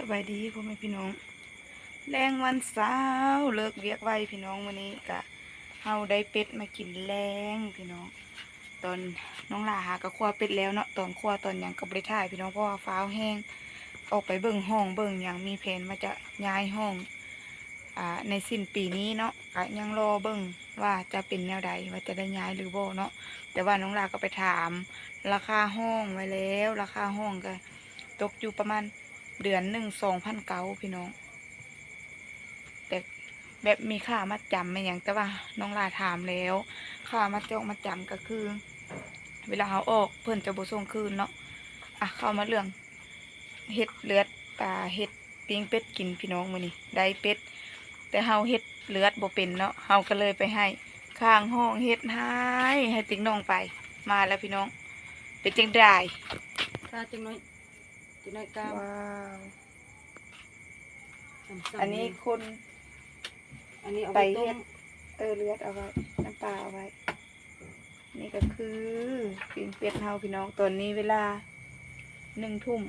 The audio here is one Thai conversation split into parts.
สบายดีพ่อแม่พี่น้อง แรงวันเสาร์เลิกเวียกไว้พี่น้องวันนี้กะเฮาได้เป็ดมากินแรงพี่น้อง ตอนน้องลาหากระครัวเป็ดแล้วเนาะตอนครัวตอนหยังกับบริถ่าย พี่น้องเพราะว่าฟ้าวแห้งออกไปเบิ่งห้องเบิ่งหยังมีแผนมาจะย้ายห้องอ่าในสิ้นปีนี้เนาะกะยังรอเบิ่งว่าจะเป็นแนวใดว่าจะได้ย้ายหรือบ่เนาะแต่ว่าน้องลาก็ไปถาม ราคาห้องไว้แล้ว ราคาห้องก็ตกอยู่ประมาณ เดือนหนึ่งสองพันเก้าพี่น้อง แต่แบบมีค่ามาจำไม่อย่างแต่ว่าน้องลาถามแล้วค่ามาจองมาจำก็คือ เวลาเขาออกเพื่อนจะบุส่งคืนเนาะอะเข้ามาเรื่องเห็ดเลือดปลาเห็ดปิ้งเป็ดกินพี่น้องมือนี่ได้เป็ดแต่เฮาเห็ดเลือดบ่เป็นเนาะเฮาก็เลยไปให้ข้างห้องเห็ดให้ให้ติ๊งน้องไป มาแล้วพี่น้องเป็นจังได้กาจังน้อย จังน้อยกามว้าวซ้ำๆอันนี้คนอันนี้เอาไปไปต้เฮ็มดเออเลือดเอาไว้น้ำปลาเอาไว้ นี่ก็คือปิ้งเป็ดเฮาพี่น้องตอนนี้เวลาหนึ่งทุ่ม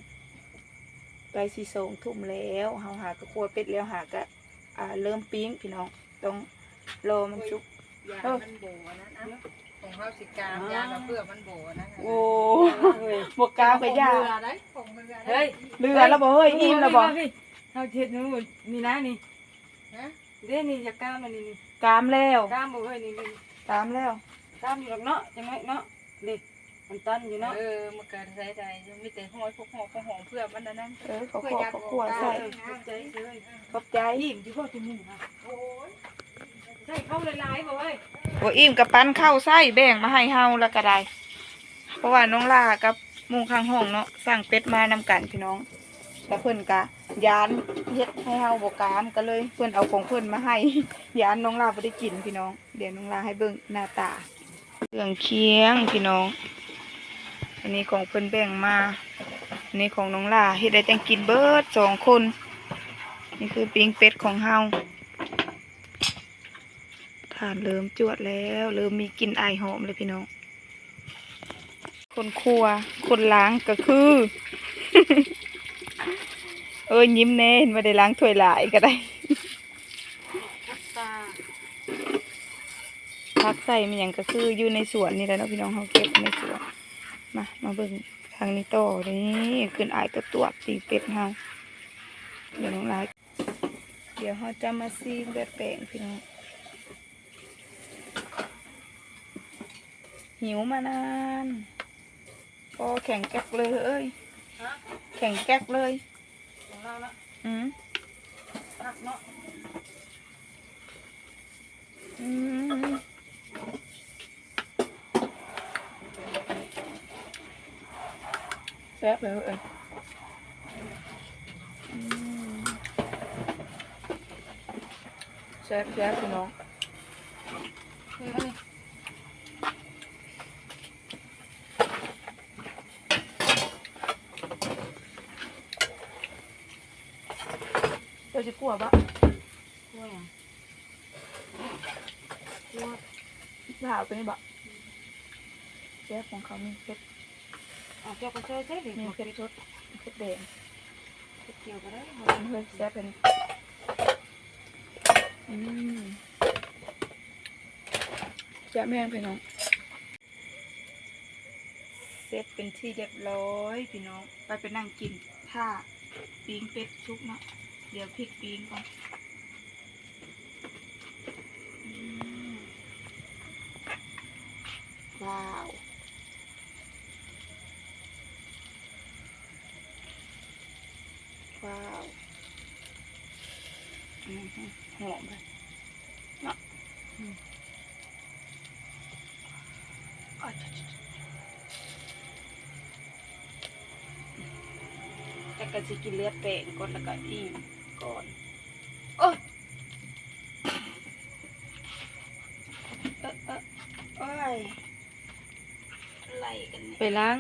ไปสี่สองทุ่มแล้วเฮาหากระครัวเป็ดแล้วหากะอ่าเริ่มปิ้งพี่น้องต้องรอมันสุก ยาเออมันโบนะนะ ของเฮาสิกามยากับเพื่อมันโบนะโอ้เฮ้ยบวกกาวกับยาเรือได้ของเรือได้เฮ้ยเรือแล้วบ่เฮ้ยอิ่มแล้วบ่พี่เฮาเฮ็ดนู่นนี่นะนี่ฮะเด้นี่จะกามอันนี้นี่กามแล้วกามบ่เฮ้ยนี่นี่กามแล้วกามอยู่หรอกเนาะจังน้อยเนาะเด็กมันตันอยู่เนาะเออมันก็ใส่ได้มีแต่ห้อยพวกหอของหอมเพื่อมันนั้นเออเขาขอเขาขวใส่เออขอบใจเลยขอบใจอิ่มอยู่บ่ที่นี่ค่ะโอ้ย ใส่เข้าหลายๆบ่เว้ยโอ้อิ่มกับปั้นข้าไส้แบ่งมาให้เฮาแล้วก็ได้ เพราะว่าน้องลากับมุงข้างห้องเนาะสั่งเป็ดมานำกันพี่น้องแต่เพิ่อนกะยานเฮ็ดให้เฮาบกามก็เลยเพิ่อนเอาของเพิ่อนมาให้ยานน้องลาบ่ได้กินพี่น้อง เดี๋ยวน้องลาให้เบิ่งหน้าตาเครื่องเคียงพี่น้อง อันนี้ของเพิ่อนแบ่งมาอันนี้ของน้องลาเฮ็ดได้จังกินเบิดสองคน นี่คือปิ้งเป็ดของเฮา ทานเริ่มจวดแล้ว เริ่มมีกลิ่นอายหอมเลยพี่น้อง คนครัว คนล้างก็คือ เอ้ยยิ้มแน่เห็นมาได้ล้างถ้วยหลายก็ได้พักใส่มันหยังก็คืออยู่ในสวนนี่แหละเนาะพี่น้องเขาเก็บในสวนมามาเบิ่งทางนี้ต่อนี่ขึ้นอายตัวตัวปีเป็ดเฮาเดี๋ยวน้องลายเดี๋ยวเขาจะมาซีแบบแปลงพี่น้อง หิวมานานพอแข็งแก๊กเลยเอ้ยฮะแข็งแก๊กเลยของเราละอืมหักเนาะอืมแซ่บเลยเอ้ยอืมแซ่บแซ่บพี่น้อง เฮ้ยเฮ้ย เจ้าจะ กลัวปะกล้วยอะกลัวสาวตัวนี้ปะแซ่บของเขามีเผ็ดเอาเจ้าก็ช่วยใช่ดิมีมีเผ็ดสดเผ็ดแดงเกี่ยวก็ได้อันเฮ้ยแซ่บเป็นอืมแซ่บแม่งพี่น้องเสร็จเป็นที่เรียบร้อยพี่น้อง ไปไปนั่งกิน ถ้าปีงเป็ดซุกเนาะ เดี๋ยวพริกปีงก่อนอืมว้าวว้าวอืมหอมเลยเนาะอืมอ้าวจ๊ะจ๊ะจ๊ะแต่ก็จะกินเลือดเป็ดก่อนแล้วก็อิ่ม ก่อนโอ้ยเออเออโอ้ยอะไรกันเนี่ยไปล้าง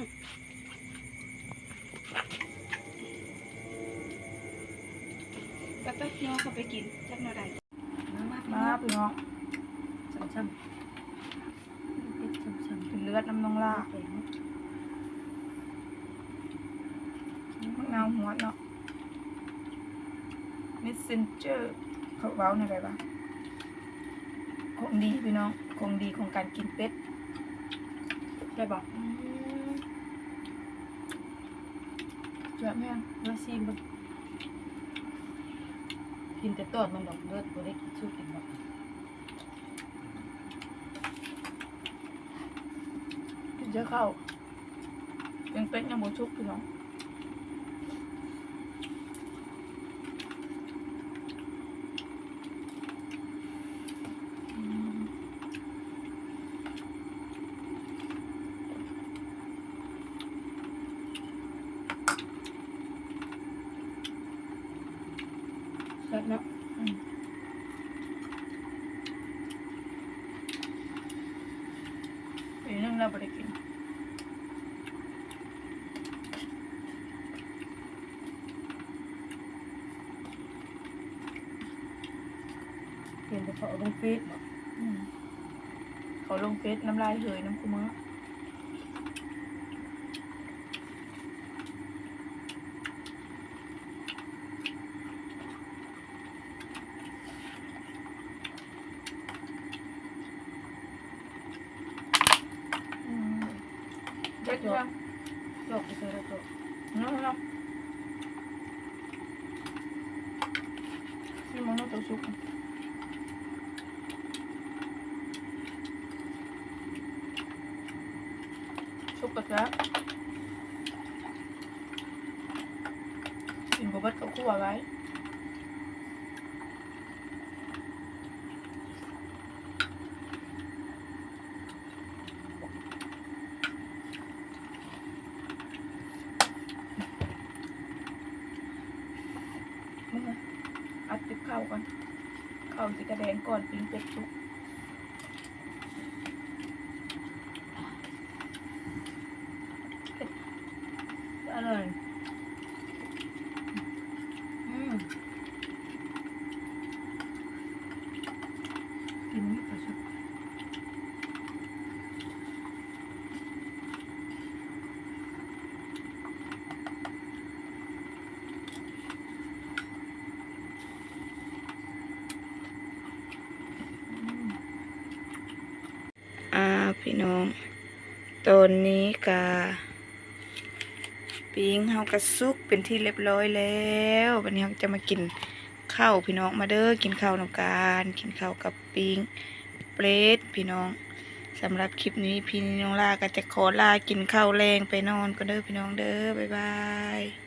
ไปไปพี่น้องเขาไปกินจักหน่อยได้มามาพี่น้องช้ำๆเป็ดช้ำเป็นเลือดน้ำนองลาๆแข็งเงาหัวเนาะ messenger เขาเว้าในอะไรบ้างของดีพี่น้องของดีของการกินเป็ดได้บอกเยอะแม่มาซีมเบิ่งกินแต่ตอดมันดอกเลือดบ่ได้กินสู้กินดอกกินเยอะเข้าเป็นเป็ดยังบ่ชุกพี่น้องอืม แซ่บเนาะ อืมปีนึง เราบ่ได้กินเห็นแต่เขาเอาลงเฟซบอกอืมเขาลงเฟซน้ำลายเหยน้ำคูมือ อืม เจ็ดยังจบไปเจอแล้วจบน้องน้องที่มันน่าจะชุกชุกกระแล้วกินกับบัดกับคั่วไว้มึงอะอัดติบข้าว ก่อนข้าวสิกระแดงก่อนปิ้งเป็ดชุกอร่อยอืมกินไม่ประชด อ่า พี่น้อง ตอนนี้กาปิ้งเฮากระซุกเป็นที่เรียบร้อยแล้ววันนี้เราจะมากินข้าวพี่น้องมาเด้อกินข้าวนำการกินข้าวกับปิ้งเปรตพี่น้องสำหรับคลิปนี้พี่น้องลาก็จะขอลากินข้าวแรงไปนอนก็เด้อพี่น้องเด้อบ๊ายบาย